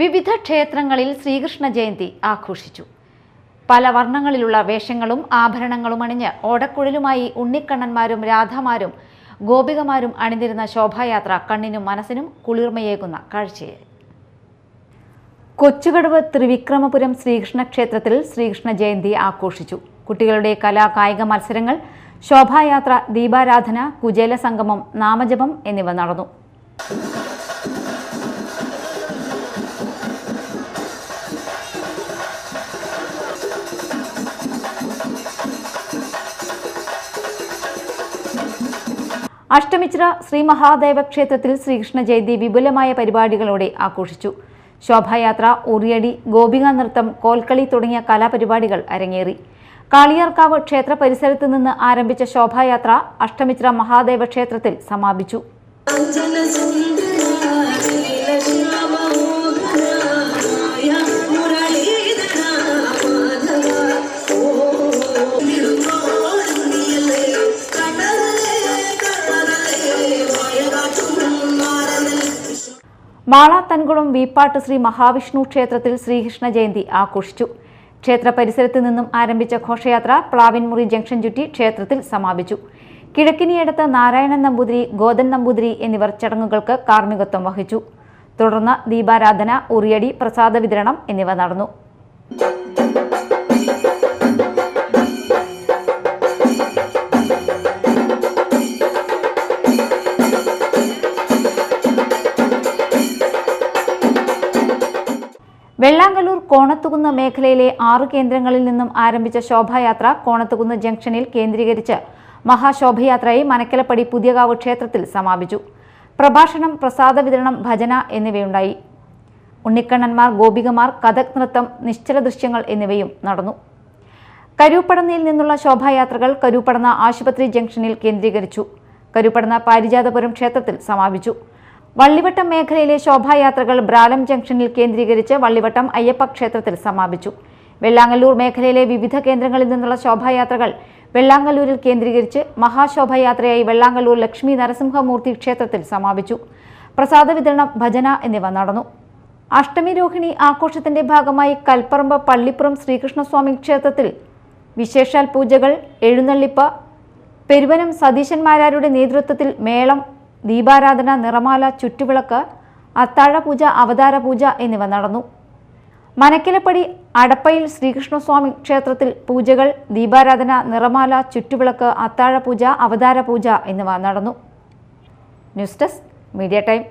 വിവിധ ക്ഷേത്രങ്ങളിൽ ശ്രീകൃഷ്ണ ജയന്തി ആഘോഷിച്ചു. പല വർണങ്ങളിലുള്ള വേഷങ്ങളും ആഭരണങ്ങളും അണിഞ്ഞ് ഓടക്കുഴലുമായി ഉണ്ണിക്കണ്ണന്മാരും രാധമാരും ഗോപികമാരും അണിനിരുന്ന ശോഭായാത്ര കണ്ണിനും മനസ്സിനും കുളിർമയേകുന്ന കാഴ്ചയായി. കൊച്ചുകടവ് ത്രിവിക്രമപുരം ശ്രീകൃഷ്ണ ക്ഷേത്രത്തിൽ ശ്രീകൃഷ്ണ ജയന്തി ആഘോഷിച്ചു. കുട്ടികളുടെ കലാകായിക മത്സരങ്ങൾ ശോഭായാത്ര ദീപാരാധന കുചേല സംഗമം നാമജപം എന്നിവ നടന്നു. അഷ്ടമിച്ചിറ ശ്രീ മഹാദേവ ക്ഷേത്രത്തിൽ ശ്രീകൃഷ്ണ ജയന്തി വിപുലമായ പരിപാടികളോടെ ആഘോഷിച്ചു. ശോഭായാത്ര ഉറിയടി ഗോപിക നൃത്തം കോൽക്കളി തുടങ്ങിയ കലാപരിപാടികൾ അരങ്ങേറി. കാളിയാർക്കാവ് ക്ഷേത്ര പരിസരത്ത് നിന്ന് ആരംഭിച്ച ശോഭായാത്ര അഷ്ടമിച്ചിറ മഹാദേവ ക്ഷേത്രത്തിൽ സമാപിച്ചു. മാള തൻകുളം വീപ്പാട്ട് ശ്രീ മഹാവിഷ്ണു ക്ഷേത്രത്തിൽ ശ്രീകൃഷ്ണ ജയന്തി ആഘോഷിച്ചു. ക്ഷേത്ര പരിസരത്ത് നിന്നും ആരംഭിച്ച ഘോഷയാത്ര പ്ലാവിൻമുറി ജംഗ്ഷൻ ചുറ്റി ക്ഷേത്രത്തിൽ സമാപിച്ചു. കിഴക്കിനിയടുത്ത് നാരായണൻ നമ്പൂതിരി ഗോതൻ നമ്പൂതിരി എന്നിവർ ചടങ്ങുകൾക്ക് കാർമ്മികത്വം വഹിച്ചു. തുടർന്ന് ദീപാരാധന ഉറിയടി പ്രസാദ വിതരണം എന്നിവ നടന്നു. വെള്ളാങ്കല്ലൂർ കോണത്തുകുന്ന് മേഖലയിലെ ആറ് കേന്ദ്രങ്ങളിൽ നിന്നും ആരംഭിച്ച ശോഭായാത്ര കോണത്തുകുന്ന് ജംഗ്ഷനിൽ കേന്ദ്രീകരിച്ച് മഹാശോഭയാത്രയെ മനക്കലപ്പടി പുതിയകാവ് ക്ഷേത്രത്തിൽ സമാപിച്ചു. പ്രഭാഷണം പ്രസാദ വിതരണം ഭജന എന്നിവയുണ്ടായി. ഉണ്ണിക്കണ്ണന്മാർ ഗോപികമാർ കഥക് നൃത്തം നിശ്ചല ദൃശ്യങ്ങൾ എന്നിവയും നടന്നു. കരൂപ്പടന്നയിൽ നിന്നുള്ള ശോഭായാത്രകൾ കരൂപ്പടന്ന ആശുപത്രി ജംഗ്ഷനിൽ കേന്ദ്രീകരിച്ചു. കരൂപ്പടന്ന പാരിജാതപുരം ക്ഷേത്രത്തിൽ സമാപിച്ചു. വള്ളിവട്ടം മേഖലയിലെ ശോഭായാത്രകൾ ബ്രാലം ജംഗ്ഷനിൽ കേന്ദ്രീകരിച്ച് വള്ളിവട്ടം അയ്യപ്പ ക്ഷേത്രത്തിൽ സമാപിച്ചു. വെള്ളാങ്ങല്ലൂർ മേഖലയിലെ വിവിധ കേന്ദ്രങ്ങളിൽ നിന്നുള്ള ശോഭായാത്രകൾ വെള്ളാങ്ങല്ലൂരിൽ കേന്ദ്രീകരിച്ച് മഹാശോഭയാത്രയായി വെള്ളാങ്ങല്ലൂർ ലക്ഷ്മി നരസിംഹമൂർത്തി ക്ഷേത്രത്തിൽ സമാപിച്ചു. പ്രസാദ വിതരണം ഭജന എന്നിവ നടന്നു. അഷ്ടമി രോഹിണി ആഘോഷത്തിന്റെ ഭാഗമായി കൽപ്പറമ്പ് പള്ളിപ്പുറം ശ്രീകൃഷ്ണസ്വാമി ക്ഷേത്രത്തിൽ വിശേഷാൽ പൂജകൾ എഴുന്നള്ളിപ്പ് പെരുവനം സതീശന്മാരാരുടെ നേതൃത്വത്തിൽ മേളം ദീപാരാധന നിറമാല ചുറ്റുവിളക്ക് അത്താഴപൂജ അവതാര പൂജ എന്നിവ നടന്നു. മനക്കിലപ്പടി അടപ്പയിൽ ശ്രീകൃഷ്ണസ്വാമി ക്ഷേത്രത്തിൽ പൂജകൾ ദീപാരാധന നിറമാല ചുറ്റുവിളക്ക് അത്താഴപൂജ അവതാര പൂജ എന്നിവ നടന്നു. News desk media time.